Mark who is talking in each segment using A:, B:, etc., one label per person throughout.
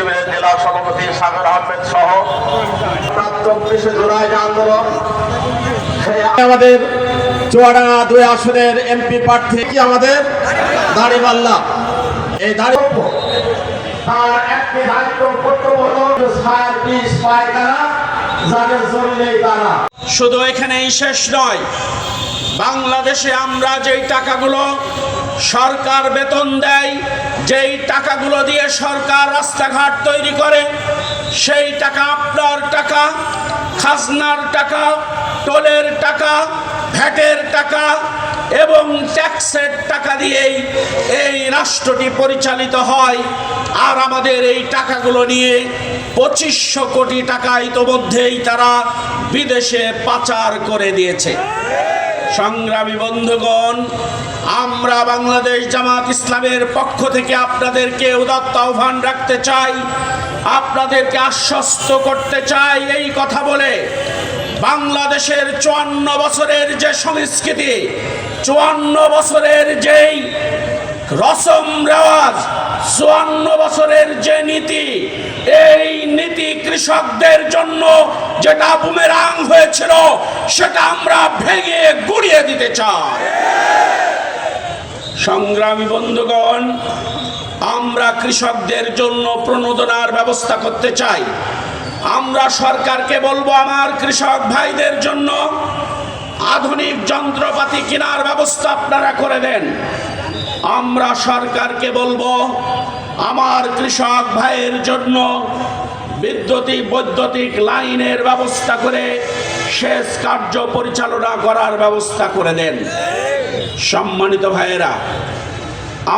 A: শিবিরের জেলা সভাপতি সাগর আহমেদ সহ চব্বিশে জুলাই যে আন্দোলন
B: আমাদের চুয়াডাঙ্গা দুই আসনের এমপি প্রার্থী কি আমাদের? দাড়িপাল্লা এই দাড়ি
A: তার একটি দায়িত্ব হল সার বিষ পায় তারা যাদের তারা।
B: শুধু এখানেই শেষ নয় বাংলাদেশে আমরা যেই টাকাগুলো সরকার বেতন দেয় যেই টাকাগুলো দিয়ে সরকার রাস্তাঘাট তৈরি করে, সেই টাকা আপনার টাকা, খাজনার টাকা, টোলের টাকা, ভ্যাটের টাকা এবং ট্যাক্সের টাকা দিয়েই এই রাষ্ট্রটি পরিচালিত হয়। আর আমাদের এই টাকাগুলো নিয়ে পঁচিশশো কোটি টাকা ইতোমধ্যেই তারা বিদেশে পাচার করে দিয়েছে। সংগ্রামী বন্ধুগণ, আমরা বাংলাদেশ জামাত ইসলামের পক্ষ থেকে আপনাদেরকে উদাত্ত আহ্বান রাখতে চাই, আপনাদেরকে আশ্বস্ত করতে চাই এই কথা বলে বাংলাদেশের চুয়ান্ন বছরের যে সংস্কৃতি, চুয়ান্ন বছরের যেই রসম রেওয়াজ, চুয়ান্ন বছরের যে নীতি, এই নীতি কৃষকদের জন্য যেটা বুমেরাং হয়েছিল সেটা আমরা ভেঙে গুড়িয়ে দিতে চাই। সংগ্রামী বন্ধুগণ, আমরা কৃষকদের জন্য প্রণোদনার ব্যবস্থা করতে চাই। আমরা সরকারকে বলব, আমার কৃষক ভাইদের জন্য আধুনিক যন্ত্রপাতি কেনার ব্যবস্থা আপনারা করে দেন। আমরা সরকারকে বলব, আমার কৃষক ভাইয়ের জন্য বিদ্যুতিক, বৈদ্যুতিক লাইনের ব্যবস্থা করে সেচ কার্য পরিচালনা করার ব্যবস্থা করে দেন সম্মানিত ভাইয়েরা,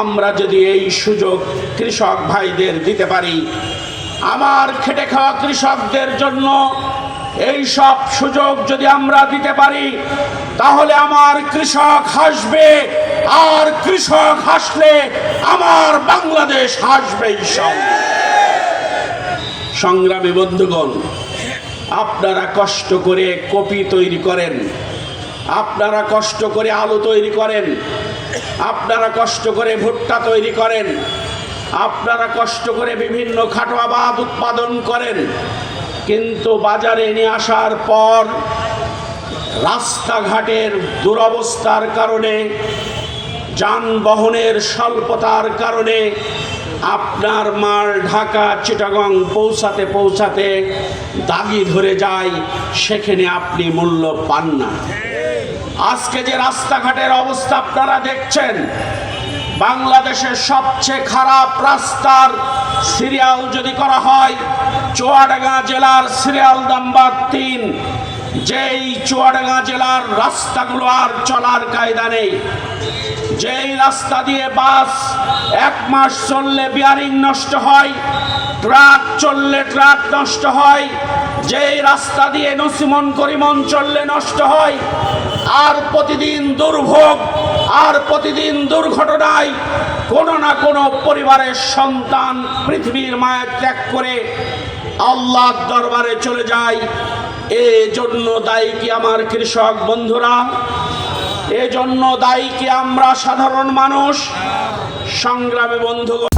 B: আমরা যদি এই সুযোগ কৃষক ভাইদের দিতে পারি, আমার খেটে খাওয়া কৃষকদের জন্য এই সব সুযোগ যদি আমরা দিতে পারি, তাহলে আমার কৃষক হাসবে, আর কৃষক হাসলে আমার বাংলাদেশ হাসবে ইনশাআল্লাহ। সংগ্রামী বন্ধুগণ আপনারা কষ্ট করে কপি তৈরি করেন। আপনারা কষ্ট করে আলু তৈরি করেন। আপনারা কষ্ট করে ভুট্টা তৈরি করেন। আপনারা কষ্ট করে বিভিন্ন খাটোয়াবাদ উৎপাদন করেন। কিন্তু বাজারে নিয়ে আসার পর রাস্তাঘাটের দুরবস্থার কারণে, যানবাহনের স্বল্পতার কারণে আপনার মাল ঢাকা চিটাগং পৌঁছাতে পৌঁছাতে দাগি ধরে যায় সেখানে আপনি মূল্য পান না। আজকে যে রাস্তাঘাটের অবস্থা আপনারা দেখছেন, বাংলাদেশের সবচেয়ে খারাপ রাস্তার সিরিয়াল যদি করা হয়, চুয়াডাঙ্গা জেলার সিরিয়াল নাম্বার তিন যেই চুয়াডাঙ্গা জেলার রাস্তাগুলো আর চলার কায়দা নেই, যেই রাস্তা দিয়ে বাস এক মাস চললে বিয়ারিং নষ্ট হয়, ট্রাক চললে ট্রাক নষ্ট হয়, যেই রাস্তা দিয়ে নসিমন করিমন চললে নষ্ট হয়, আর প্রতিদিন দুর্ভোগ, আর প্রতিদিন দুর্ঘটনায় কোনো না কোনো পরিবারের সন্তান পৃথিবীর মায়ের ত্যাগ করে আল্লাহর দরবারে চলে যায়। এজন্য দায়ী কি আমার কৃষক বন্ধুরা? এজন্য দায়ী কি আমরা সাধারণ মানুষ? সংগ্রামে বন্ধুগণ